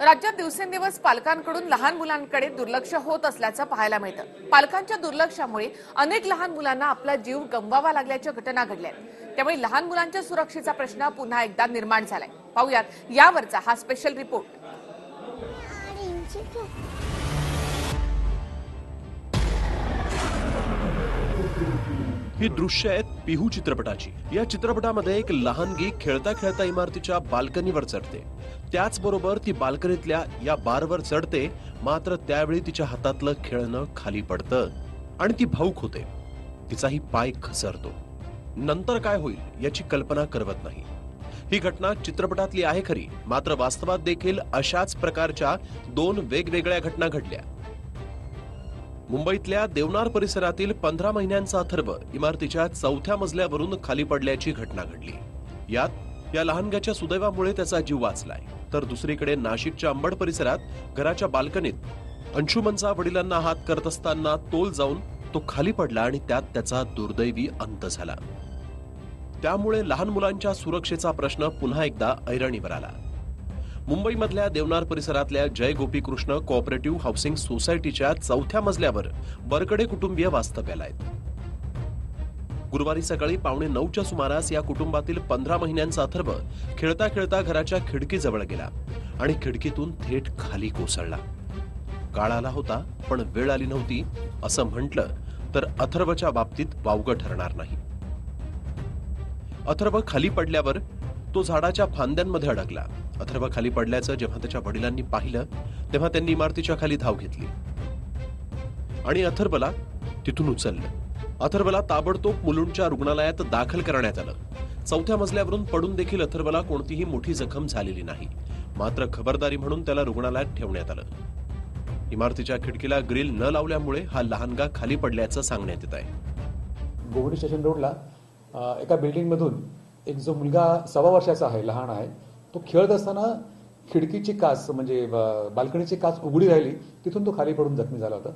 राज्यात दिवसेंदिवस पालकांकडून लहान मुलांकडे दुर्लक्ष होत असल्याचं पाहायला मिळतं. पालकांच्या दुर्लक्षामुळे अनेक लहान मुलांना आपला जीव गमवावा लागल्याच्या घटना घडल्या आहेत. त्यामुळे लहान मुलांच्या सुरक्षेचा प्रश्न पुन्हा एकदा निर्माण झालाय. पाहुयात यावरचा हा स्पेशल रिपोर्ट ही दृश्य आहेत पिहू चित्रपटाची. या चित्रपटामध्ये एक लहानगी खेळता खेळता इमारतीच्या बाल्कनीवर चढते. त्याचबरोबर ती बाल्कनीतल्या या बारवर चढते मात्र त्यावेळी तिच्या हातातलं खेळणं खाली पडतं आणि ती भाऊक होते. तिचाही पाय घसरतो. नंतर काय होईल याची कल्पना करवत नाही. ही घटना चित्रपटातली आहे खरी मात्र वास्तवात देखील अशाच प्रकारच्या दोन वेगवेगळ्या घटना घडल्या. मुंबईतल्या देवनार परिसरातील पंधरा महिन्यांचा अथर्व इमारतीच्या चौथ्या मजल्यावरून खाली पडल्याची घटना घडली. यात या लहानग्याच्या सुदैवामुळे त्याचा जीव वाचलाय. तर दुसरीकडे नाशिकच्या अंबड परिसरात घराच्या बाल्कनीत अंशुमनचा वडिलांना हात करत असताना तोल जाऊन तो खाली पडला आणि त्यात त्याचा दुर्दैवी अंत झाला. त्यामुळे लहान मुलांच्या सुरक्षेचा प्रश्न पुन्हा एकदा ऐरणीवर आला. मुंबईमधल्या देवनार परिसरातल्या जय गोपीकृष्ण कोऑपरेटिव्ह हाऊसिंग सोसायटीच्या चौथ्या मजल्यावर बरकडे कुटुंबीय वास्तव्याला आहेत. गुरुवारी सकाळी पावणे नऊच्या सुमारास या कुटुंबातील पंधरा महिन्यांचा अथर्व खेळता खेळता घराच्या खिडकीजवळ गेला आणि खिडकीतून थेट खाली कोसळला. काळ आला होता पण वेळ आली नव्हती असं म्हटलं तर अथर्वच्या बाबतीत वावगं ठरणार नाही. अथर्व खाली पडल्यावर तो झाडाच्या फांद्यांमध्ये अडकला. अथर्व खाली पडल्याचं जेव्हा त्याच्या वडिलांनी पाहिलं तेव्हा त्यांनी इमारतीच्या खाली धाव घेतली. आणि अथर्वला तिथून उचललं. अथर्वला ताबडतोब मुलुंडच्या रुग्णालयात दाखल करण्यात आलं. चौथ्या मजल्यावरून पडून देखील अथर्वला कोणतीही मोठी जखम झालेली नाही. मात्र खबरदारी म्हणून त्याला रुग्णालयात ठेवण्यात आलं. इमारतीच्या खिडकीला ग्रिल न लावल्यामुळे हा लहानगा खाली पडल्याचं सांगण्यात येत आहे. गोवडी स्टेशन रोडला एका बिल्डिंगमधून एक जो मुलगा सव्वा वर्षाचा आहे लहान आहे तो खेळत असताना खिडकीची काच म्हणजे ब- बाल्कनीची काच उघडी राहिली तिथून तो खाली पडून जखमी झाला होता.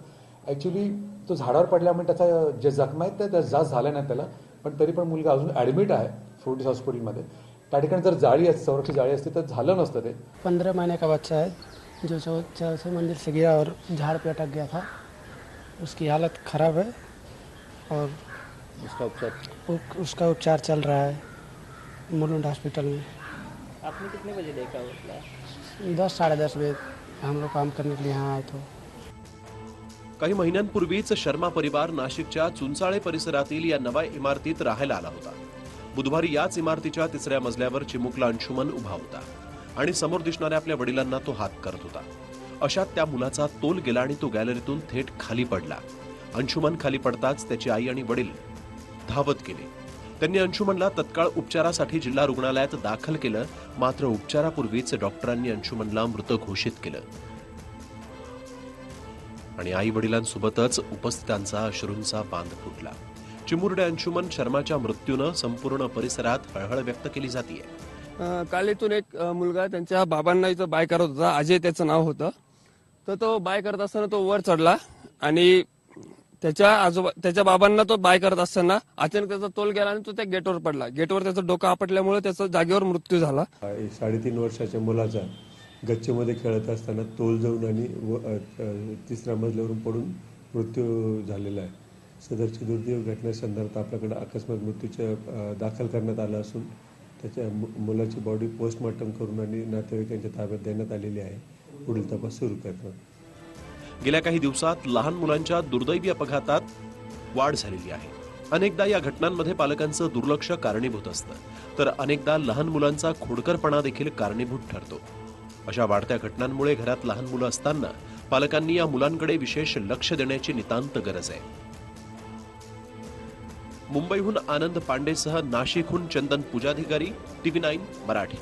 ॲक्च्युली तो झाडावर पडल्यामुळे त्याचा जे जखमा आहेत त्या- त्या जास्त झाल्या नाहीत त्याला पण तरी पण मुलगा अजून ॲडमिट आहे फोर्टिस हॉस्पिटलमध्ये त्या ठिकाणी जर जाळी असते संरक्षित जाळी असती तर झालं नसतं ते. पंद्रह महीने का बच्चा है जो चौ- चौथे मंजिल से गिरा और झाड़ पे अटक गया था उसकी हालत ख़राब है और उसका उपचार? उसका उपचार चल रहा है। मुलुंड हॉस्पिटल में। आपने कितने बजे देखा उसका दस साढ़े दस बजे हम लोग काम करने के लिए यहाँ आए तो। काही महिन्यांपूर्वीच शर्मा परिवार नाशिकच्या चुंचाळे परिसरातील या नव्या इमारतीत राहायला आला होता। बुधवारी याच इमारतीच्या तिसऱ्या मजल्यावर चिमुकला अंशुमन उभा होता आणि समोर दिसणाऱ्या आपल्या वडिलांना तो हात करत होता। अशात त्या मुलाचा तोल गेला आणि तो गॅलरीतून थेट खाली पडला। अंशुमन खाली पडताच त्याची आई आणि वडील धावत गेले। त्यांनी अंशुमनला तत्काळ उपचारासाठी जिल्हा रुग्णालयात दाखल केलं मात्र उपचारापूर्वीच डॉक्टरांनी अंशुमनला मृत घोषित केलं. आणि आई वडिलांसोबतच उपस्थितांचा अश्रूंचा बांध फुटला. चिमुरडे अंशुमन शर्माच्या मृत्यूनं संपूर्ण परिसरात हळहळ व्यक्त केली जाते काल इथून एक मुलगा त्यांच्या बाबांना इथं बाय करत होता. अजय त्याचं नाव होतं. तर तो बाय करत असताना तो वर चढला आणि त्याच्या आजोबा त्याच्या बाबांना तो बाय करत असताना अचानक त्याचा तोल गेला आणि तो त्या गेटवर पडला. गेटवर त्याचं डोकं आपटल्यामुळे त्याचा जागेवर मृत्यू झाला. साडेतीन वर्षाच्या मुलाचा गच्चीमध्ये खेळत असताना तोल जाऊन आणि तिसऱ्या मजल्यावरून पडून मृत्यू झालेला आहे. सदरची दुर्दैव घटनेसंदर्भात आपल्याकडे अकस्मात मृत्यूच्या दाखल करण्यात आलं असून त्याच्या मुलाची बॉडी पोस्टमॉर्टम करून आणि नातेवाईकांच्या ताब्यात देण्यात आलेली आहे. पुढील तपास सुरू करतात गेल्या काही दिवसात लहान मुलांच्या दुर्दैवी अपघातात वाढ झालेली आहे. अनेकदा या घटनांमध्ये पालकांचं दुर्लक्ष कारणीभूत असतं. तर अनेकदा लहान मुलांचा खोडकरपणा देखील कारणीभूत ठरतो. अशा वाढत्या घटनांमुळे घरात लहान मुलं असताना पालकांनी या मुलांकडे विशेष लक्ष देण्याची नितांत गरज आहे. मुंबईहून आनंद पांडेसह नाशिकहून चंदन पूजाधिकारी टीव्ही नाईन मराठी.